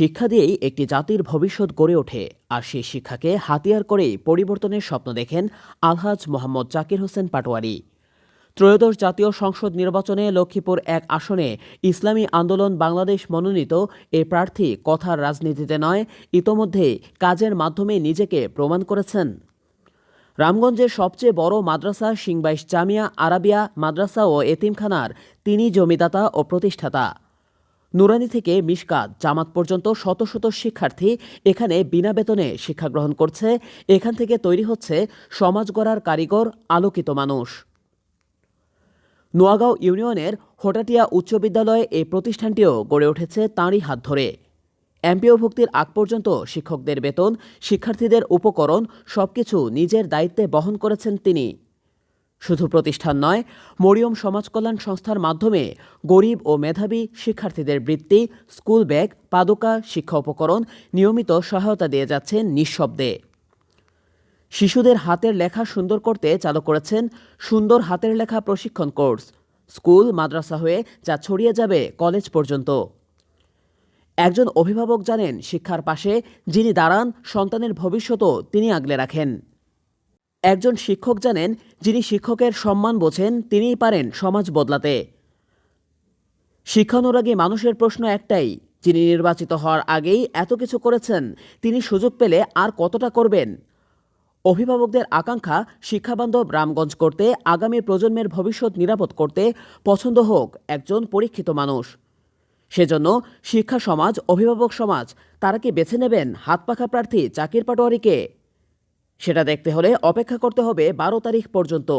শিক্ষা দিয়েই একটি জাতির ভবিষ্যৎ গড়ে ওঠে। আর সেই শিক্ষাকে হাতিয়ার করেই পরিবর্তনের স্বপ্ন দেখেন আলহাজ মোহাম্মদ জাকির হোসেন পাটোয়ারি। ত্রয়োদশ জাতীয় সংসদ নির্বাচনে লক্ষ্মীপুর এক আসনে ইসলামী আন্দোলন বাংলাদেশ মনোনীত এ প্রার্থী কথার রাজনীতিতে নয়, ইতোমধ্যে কাজের মাধ্যমে নিজেকে প্রমাণ করেছেন। রামগঞ্জের সবচেয়ে বড় মাদ্রাসা সিংবাইশ জামিয়া আরাবিয়া মাদ্রাসা ও এতিমখানার তিনি জমিদাতা ও প্রতিষ্ঠাতা। নুরানি থেকে মিশকাত জামাত পর্যন্ত শত শত শিক্ষার্থী এখানে বিনা বেতনে শিক্ষা গ্রহণ করছে। এখান থেকে তৈরি হচ্ছে সমাজ গড়ার কারিগর আলোকিত মানুষ। নোয়াগাঁও ইউনিয়নের হোটাটিয়া উচ্চ বিদ্যালয়ে এই প্রতিষ্ঠানটিও গড়ে উঠেছে তাঁরই হাত ধরে। এমপিও ভুক্তির আগ পর্যন্ত শিক্ষকদের বেতন, শিক্ষার্থীদের উপকরণ সবকিছু নিজের দায়িত্বে বহন করেছেন তিনি। শুধু প্রতিষ্ঠান নয়, মরিয়ম সমাজ কল্যাণ সংস্থার মাধ্যমে গরিব ও মেধাবী শিক্ষার্থীদের বৃত্তি, স্কুল ব্যাগ, পাদুকা, শিক্ষা উপকরণ নিয়মিত সহায়তা দিয়ে যাচ্ছেন নিঃশব্দে। শিশুদের হাতের লেখা সুন্দর করতে চালু করেছেন সুন্দর হাতের লেখা প্রশিক্ষণ কোর্স। স্কুল, মাদ্রাসা হয়ে যা ছড়িয়ে যাবে কলেজ পর্যন্ত। একজন অভিভাবক জানেন, শিক্ষার পাশে যিনি দাঁড়ান, সন্তানের ভবিষ্যতও তিনি আগলে রাখেন। একজন শিক্ষক জানেন, যিনি শিক্ষকের সম্মান বোঝেন, তিনিই পারেন সমাজ বদলাতে। শিক্ষানুরাগী মানুষের প্রশ্ন একটাই, যিনি নির্বাচিত হওয়ার আগেই এত কিছু করেছেন, তিনি সুযোগ পেলে আর কতটা করবেন? অভিভাবকদের আকাঙ্ক্ষা শিক্ষাবান্ধব রামগঞ্জ করতে, আগামী প্রজন্মের ভবিষ্যৎ নিরাপদ করতে পছন্দ হোক একজন পরীক্ষিত মানুষ। সেজন্য শিক্ষা সমাজ, অভিভাবক সমাজ, তারা কি বেছে নেবেন হাত পাখা প্রার্থী চাকির পাটোয়ারিকে? সেটা দেখতে হলে অপেক্ষা করতে হবে বারো তারিখ পর্যন্ত।